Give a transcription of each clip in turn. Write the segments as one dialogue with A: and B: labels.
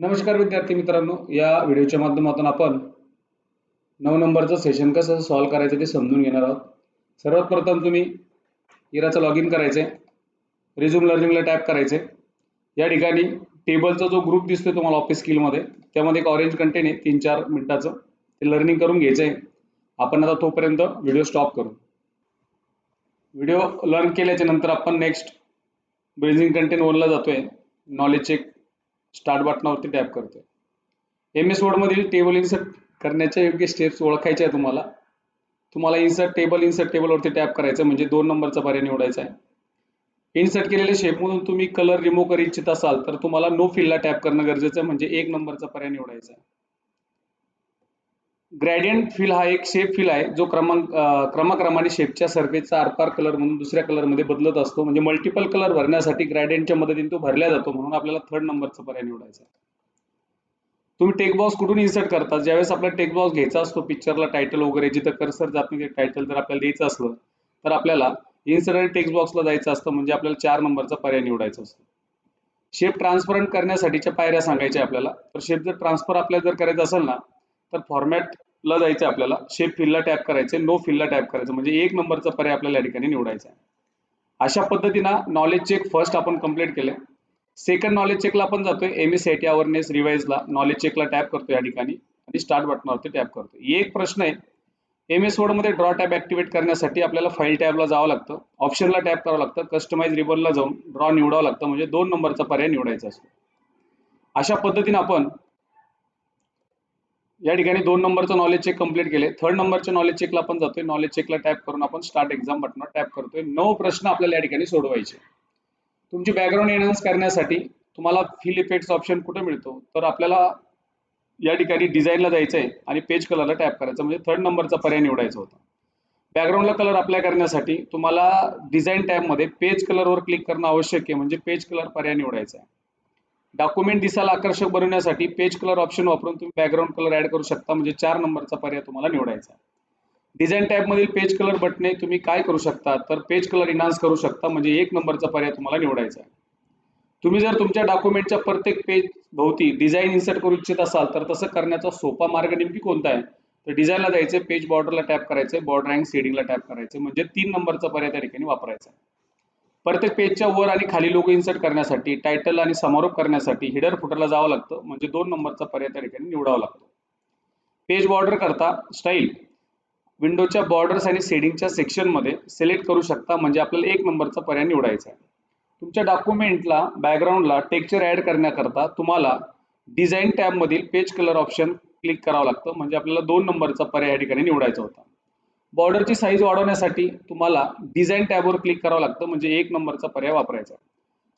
A: नमस्कार विद्यार्थी मित्रांनो या व्हिडिओच्या माध्यमातून आपण नऊ नंबरचं सेशन कसं सॉल्व करायचं ते समजून घेणार आहोत. सर्वात प्रथम तुम्ही इराचं लॉग इन करायचे रिझ्यूम लर्निंगला टॅप करायचे या ठिकाणी टेबलचा जो ग्रुप दिसतोय तुम्हाला ऑफिस स्किलमध्ये त्यामध्ये एक ऑरेंज कंटेन आहे तीन चार मिनिटाचं. ते लर्निंग करून घ्यायचं आहे आपण आता तोपर्यंत व्हिडिओ स्टॉप करू. व्हिडिओ लर्न केल्याच्यानंतर आपण नेक्स्ट ब्रेझिंग कंटेंट वनला जातोय. नॉलेज चेक स्टार्ट बटनावरती टॅप करतोय. एम एस वर्डमधील टेबल इन्सर्ट करण्याच्या योग्य स्टेप्स ओळखायच्या आहे तुम्हाला. तुम्हाला इन्सर्ट टेबल इन्सर्ट टेबलवरती टॅप करायचं म्हणजे दोन नंबरचा पर्याय निवडायचा आहे. इन्सर्ट केलेल्या शेपमधून तुम्ही कलर रिमूव्ह करू इच्छित असाल तर तुम्हाला नो फिलला टॅप करणं गरजेचं आहे. म्हणजे एक नंबरचा पर्याय निवडायचा आहे. ग्रॅडियंट फिल हा एक शेप फिल आहे जो क्रमांक क्रमाक्रमाने शेपच्या सरफेसचा आरपार कलर म्हणून दुसऱ्या कलरमध्ये बदलत असतो. म्हणजे मल्टिपल कलर भरण्यासाठी ग्रॅडियंटच्या मदतीने तो भरला जातो म्हणून आपल्याला थर्ड नंबरचा पर्याय निवडायचा तुम्ही टेक बॉक्स कुठून इन्सर्ट करता? ज्यावेळेस आपला टेक बॉक्स घ्यायचा असतो पिक्चरला टायटल वगैरे जिथं कर्सर जात नाही ते टायटल जर आपल्याला द्यायचं असलं तर आपल्याला इन्सर्ट आणि टेक्स्ट बॉक्सला जायचं असतं म्हणजे आपल्याला चार नंबरचा पर्याय निवडायचा असतो. शेप ट्रान्सपरंट करण्यासाठीच्या पायऱ्या सांगायच्या आपल्याला. तर शेप जर ट्रान्सफर आपल्याला जर करायचं असेल ना तर फॉर्मॅटला जायचं आपल्याला. शेप फिलला टॅप करायचे नो फिलला टॅप करायचं म्हणजे एक नंबरचा पर्याय आपल्याला या ठिकाणी निवडायचा आहे. अशा पद्धतीनं नॉलेज चेक फर्स्ट आपण कंप्लीट केले सेकंड नॉलेज चेकला आपण जातोय. एम एस टी अवेअरनेस रिवाइजला नॉलेज चेकला टॅप करतो या ठिकाणी. आणि स्टार्ट बटनावरती टॅप करतो एक प्रश्न आहे. एम एसमध्ये ड्रॉ टॅब ऍक्टिव्हेट करण्यासाठी आपल्याला फाईल टॅबला जावं लागतं. ऑप्शनला टॅप करावं लागतं. कस्टमाइज रिबनला जाऊन ड्रॉ निवडावं लागतं. म्हणजे दोन नंबरचा पर्याय निवडायचा असतो. अशा पद्धतीने आपण या ठिकाणी दोन नंबरचं नॉलेज चेक कंप्लीट केले थर्ड नंबरच्या नॉलेज चेकला आपण जातोय. नॉलेज चेकला टॅप करून आपण स्टार्ट एक्झाम बटन टॅप करतोय. नऊ प्रश्न आपल्याला या ठिकाणी सोडवायचे. तुमची बॅकग्राऊंड एनहान्स करण्यासाठी तुम्हाला फिल इफेक्ट्स ऑप्शन कुठे मिळतो? तर आपल्याला या ठिकाणी डिझाईनला जायचं आहे आणि पेज कलरला टॅप करायचं. म्हणजे थर्ड नंबरचा पर्याय निवडायचा होता. बॅकग्राऊंडला कलर अप्लाय करण्यासाठी तुम्हाला डिझाईन टॅबमध्ये पेज कलरवर क्लिक करणं आवश्यक आहे. म्हणजे पेज कलर पर्याय निवडायचा आहे. डॉक्युमेंट दिसायला आकर्षक बनवण्यासाठी पेज कलर ऑप्शन वापरून तुम्ही बॅकग्राऊंड कलर ऍड करू शकता. म्हणजे चार नंबरचा पर्याय तुम्हाला निवडायचा डिझाईन टॅबमधील पेज कलर बटने तुम्ही काय करू शकता? तर पेज कलर इन्हान्स करू शकता. म्हणजे एक नंबरचा पर्याय तुम्हाला निवडायचा आहे. तुम्ही जर तुमच्या डॉक्युमेंटच्या प्रत्येक पेज भोवती डिझाईन इन्सर्ट करू इच्छित असाल तर तसं करण्याचा सोपा मार्ग नेमकी कोणता आहे? तर डिझाईनला जायचं पेज बॉर्डरला टॅप करायचं बॉर्डर अँड सेडिंगला टॅप करायचे म्हणजे तीन नंबरचा पर्याय त्या ठिकाणी वापरायचा प्रत्येक पेजच्या वर आणि खाली लोगो इन्सर्ट करण्यासाठी टायटल आणि समारोप करण्यासाठी हिडर फुटरला जावं लागतं. म्हणजे दोन नंबरचा पर्याय त्या ठिकाणी निवडावा लागतो. पेज बॉर्डर करता स्टाईल विंडोच्या बॉर्डर्स आणि सेडिंगच्या सेक्शनमध्ये सिलेक्ट करू शकता. म्हणजे आपल्याला एक नंबरचा पर्याय निवडायचा आहे. तुमच्या डॉक्युमेंटला बॅकग्राऊंडला टेक्चर ऍड करण्याकरता तुम्हाला डिझाईन टॅबमधील पेज कलर ऑप्शन क्लिक करावं लागतं. म्हणजे आपल्याला दोन नंबरचा पर्याय या ठिकाणी निवडायचा होता. बॉर्डरची साईज वाढवण्यासाठी तुम्हाला डिझाईन टॅबवर क्लिक करावं लागतं म्हणजे एक नंबरचा पर्याय वापरायचा.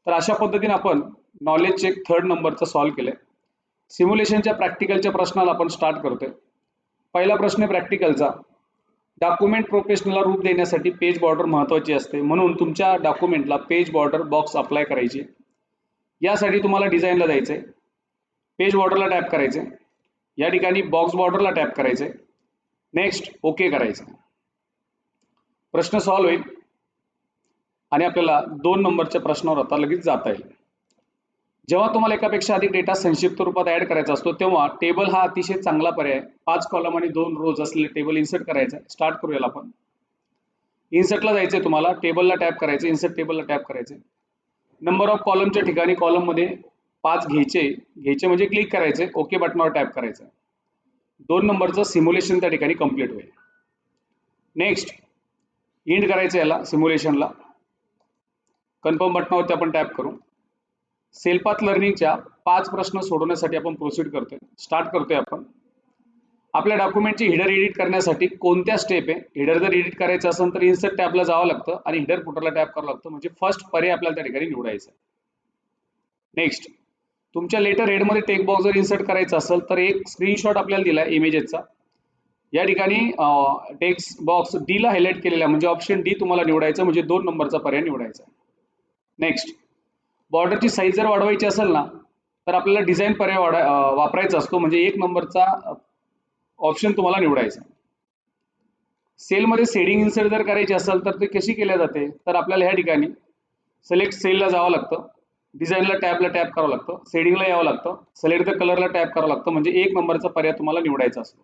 A: तर अशा पद्धतीने आपण नॉलेज चेक थर्ड नंबरचं सॉल्व्ह केलंय. सिम्युलेशनच्या प्रॅक्टिकलच्या प्रश्नाला आपण स्टार्ट करतोय. पहिला प्रश्न प्रॅक्टिकलचा डॉक्युमेंट प्रोफेशनलला रूप देण्यासाठी पेज बॉर्डर महत्वाची असते. म्हणून तुमच्या डॉक्युमेंटला पेज बॉर्डर बॉक्स अप्लाय करायची. यासाठी तुम्हाला डिझाईनला जायचंय. पेज बॉर्डरला टॅप करायचे या ठिकाणी बॉक्स बॉर्डरला टॅप करायचे नेक्स्ट ओके करायचं प्रश्न सॉल्व्ह होईल. आणि आपल्याला दोन नंबरच्या प्रश्नावर आता लगेच जाता येईल. जेव्हा तुम्हाला एकापेक्षा अधिक डेटा संक्षिप्त रूपात ऍड करायचा असतो तेव्हा टेबल हा अतिशय चांगला पर्याय पाच कॉलम आणि दोन रोज असलेले टेबल इन्सर्ट करायचं स्टार्ट करूया आपण. इन्सर्टला जायचंय तुम्हाला. टेबलला टॅप करायचं इन्सर्ट टेबलला टॅप करायचं नंबर ऑफ कॉलमच्या ठिकाणी कॉलममध्ये पाच घ्यायचे. घ्यायचे म्हणजे क्लिक करायचे ओके बटनावर टॅप करायचं दोन नंबरचं सिम्युलेशन त्या ठिकाणी कंप्लीट होईल. नेक्स्ट इंड करायचं याला सिम्युलेशनला कन्फर्म बटनावरती आपण टॅप करू. सेल्फात लर्निंगच्या पाच प्रश्न सोडवण्यासाठी आपण प्रोसीड करतोय. स्टार्ट करतोय आपण. आपल्या डॉक्युमेंटची हिडर एडिट करण्यासाठी कोणत्या स्टेप आहे? हिडर जर एडिट करायचं असेल तर इन्सर्ट टॅबला जावं लागतं आणि हिडर फुटरला टॅप करावं लागतं. म्हणजे फर्स्ट पर्याय आपल्याला त्या ठिकाणी निवडायचा नेक्स्ट तुमच्या लेटर हेडमध्ये टेक बॉक्स जर इन्सर्ट करायचा असेल तर एक स्क्रीनशॉट आपल्याला दिला इमेजेसचा या ठिकाणी टेक्स्ट बॉक्स डी ला हायलाइट केलेला म्हणजे ऑप्शन डी तुम्हाला निवडायचं म्हणजे दोन नंबरचा पर्याय निवडायचा. नेक्स्ट बॉर्डरची साईज जर वाढवायची असेल ना तर आपल्याला डिझाईन पर्याय वाढा वापरायचा असतो म्हणजे एक नंबरचा ऑप्शन तुम्हाला निवडायचा. सेलमध्ये सेडिंग इन्सर्ट जर करायची असेल तर ते कशी केल्या जाते? तर आपल्याला ह्या ठिकाणी सिलेक्ट सेलला जावं लागतं. डिझाईनला टॅबला टॅप करावं लागतं. सेडिंगला यावं लागतं. सिलेक्ट द कलरला टॅप करावं लागतं. म्हणजे एक नंबरचा पर्याय तुम्हाला निवडायचा असतो.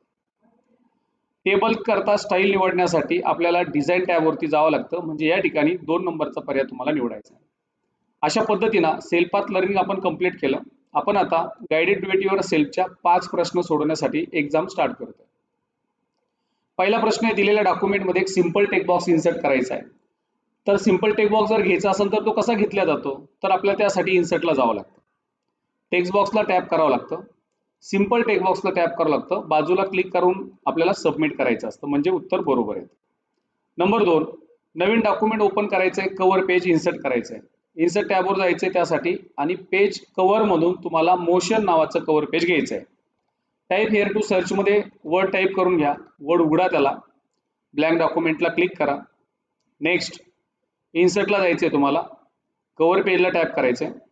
A: टेबल करता स्टाईल निवडण्यासाठी आपल्याला डिझाईन टॅबवरती जावं लागतं. म्हणजे या ठिकाणी दोन नंबरचा पर्याय तुम्हाला निवडायचा आहे. अशा पद्धतीनं सेल्फात लर्निंग आपण कंप्लीट केलं. आपण आता गायडेड युअर सेल्फच्या पाच प्रश्न सोडवण्यासाठी एक्झाम स्टार्ट करतो पहिला प्रश्न आहे दिलेल्या डॉक्युमेंटमध्ये एक सिंपल टेक बॉक्स इन्सर्ट करायचा आहे. तर सिंपल टेक बॉक्स जर घ्यायचा असेल तर तो कसा घेतला जातो? तर आपल्याला त्यासाठी इन्सर्टला जावं लागतं. टेक्स्ट बॉक्सला टॅप करावं लागतं. सिंपल टेक्स्ट बॉक्सला टॅप करावं लागतं. बाजूला क्लिक करून आपल्याला सबमिट करायचं असतं. म्हणजे उत्तर बरोबर आहे नंबर दोन नवीन डॉक्युमेंट ओपन करायचं आहे कवर पेज इन्सर्ट करायचं आहे इन्सर्ट टॅबवर जायचं आहे त्यासाठी आणि पेज कवरमधून तुम्हाला मोशन नावाचं कवर पेज घ्यायचं आहे टाईप हेअर टू सर्चमध्ये वर्ड टाईप करून घ्या. वर्ड उघडा त्याला. ब्लँक डॉक्युमेंटला क्लिक करा. नेक्स्ट इन्सर्टला जायचं आहे तुम्हाला. कवर पेजला टॅप करायचं आहे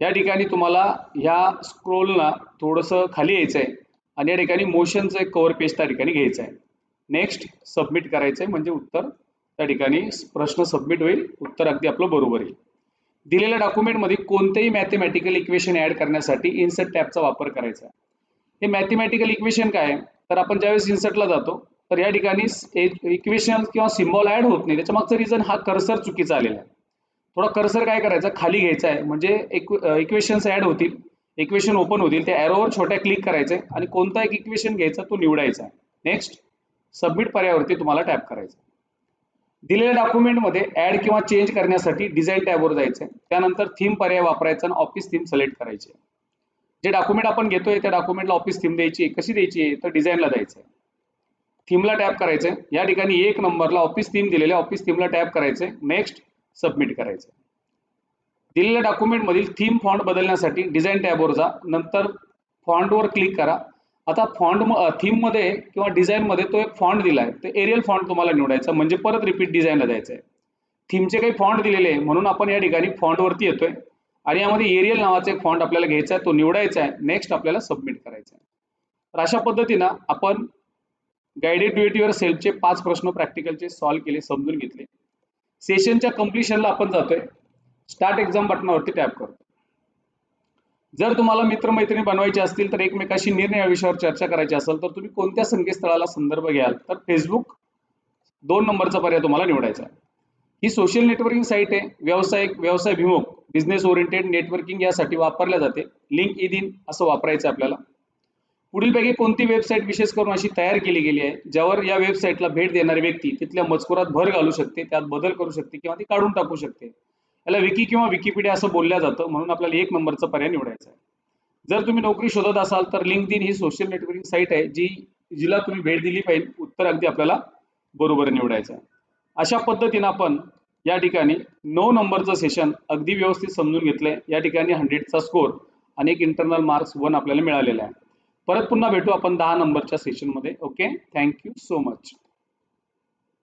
A: या ठिकाणी तुम्हाला ह्या स्क्रोलला थोडंसं खाली यायचं आहे आणि या ठिकाणी मोशनचं एक कवर पेज त्या ठिकाणी घ्यायचं आहे. नेक्स्ट सबमिट करायचं आहे म्हणजे उत्तर. त्या ठिकाणी प्रश्न सबमिट होईल उत्तर अगदी आपलं बरोबर येईल. दिलेल्या डॉक्युमेंटमध्ये कोणतेही मॅथमॅटिकल इक्वेशन ॲड करण्यासाठी इन्सर्ट टॅबचा वापर करायचा आहे. हे मॅथमॅटिकल इक्वेशन काय तर आपण ज्यावेळेस इन्सर्टला जातो तर या ठिकाणी इक्वेशन किंवा सिम्बॉल ॲड होत नाही. त्याच्या मागचा रिझन हा कर्सर चुकीचा आलेला आहे. थोडा कर्सर काय करायचा? खाली घ्यायचा आहे. म्हणजे इक्वेशन्स ॲड होतील. इक्वेशन ओपन होतील. त्या एरोवर छोट्या क्लिक करायचे आणि कोणता एक इक्वेशन घ्यायचा तो निवडायचा. आहे नेक्स्ट सबमिट पर्यावरती तुम्हाला टॅप करायचं दिलेल्या डॉक्युमेंटमध्ये ॲड किंवा चेंज करण्यासाठी डिझाईन टॅबवर जायचं आहे त्यानंतर थीम पर्याय वापरायचा आणि ऑफिस थीम सिलेक्ट करायचे जे डॉक्युमेंट आपण घेतोय त्या डॉक्युमेंटला ऑफिस थीम द्यायची कशी द्यायची आहे? तर डिझाईनला द्यायचं आहे थीमला टॅप करायचं या ठिकाणी एक नंबरला ऑफिस थीम दिलेल्या ऑफिस थीमला टॅप करायचं नेक्स्ट सबमिट करायचं दिलेल्या डॉक्युमेंटमधील थीम फॉन्ट बदलण्यासाठी डिझाईन टॅबवर जा. नंतर फॉन्टवर क्लिक करा. आता फॉन्ट थीममध्ये किंवा डिझाईनमध्ये तो एक फॉन्ट दिला आहे ते एरियल फॉन्ट तुम्हाला निवडायचा. म्हणजे परत रिपीट डिझाईनला द्यायचं आहे थीमचे काही फॉन्ट दिलेले आहे. म्हणून आपण या ठिकाणी फॉन्टवरती येतोय. आणि यामध्ये एरियल नावाचा एक फॉन्ट आपल्याला घ्यायचा आहे तो निवडायचा आहे. नेक्स्ट आपल्याला सबमिट करायचा आहे तर अशा पद्धतीनं आपण गायडेड ड्युएटीवर सेल्फचे पाच प्रश्न प्रॅक्टिकलचे सॉल्व्ह केले समजून घेतले. सेशनच्या कम्प्लिशनला आपण जातोय. स्टार्ट एक्झाम बटनावरती टॅप करतो जर तुम्हाला मित्रमैत्रिणी बनवायचे असतील तर एकमेकाशी निर्णय या विषयावर चर्चा करायची असेल तर तुम्ही कोणत्या संकेतस्थळाला संदर्भ घ्याल? तर फेसबुक दोन नंबरचा पर्याय तुम्हाला निवडायचा ही सोशल नेटवर्किंग साईट आहे. व्यावसायिक व्यवसायभिमुख बिझनेस ओरिएंटेड नेटवर्किंग यासाठी वापरल्या जाते. लिंक इन असं वापरायचं आपल्याला. पुढीलपैकी कोणती वेबसाईट विशेष करून अशी तयार केली गेली आहे ज्यावर या वेबसाईटला भेट देणारी व्यक्ती तिथल्या मजकुरात भर घालू शकते त्यात बदल करू शकते किंवा ती काढून टाकू शकते? याला विकी किंवा विकिपीडिया असं बोलल्या जातं म्हणून आपल्याला एक नंबरचा पर्याय निवडायचा आहे. जर तुम्ही नोकरी शोधत असाल तर लिंक ही सोशल नेटवर्किंग साईट आहे जी जिला तुम्ही भेट दिली पाहिजे उत्तर अगदी आपल्याला बरोबर निवडायचं आहे. अशा पद्धतीनं आपण या ठिकाणी नऊ नंबरचं सेशन अगदी व्यवस्थित समजून घेतलंय. या ठिकाणी हंड्रेडचा स्कोर आणि एक इंटरनल मार्क्स वन आपल्याला मिळालेला आहे. परत पुन्हा भेटू आपण दहा नंबरच्या सेशनमध्ये okay thank you so much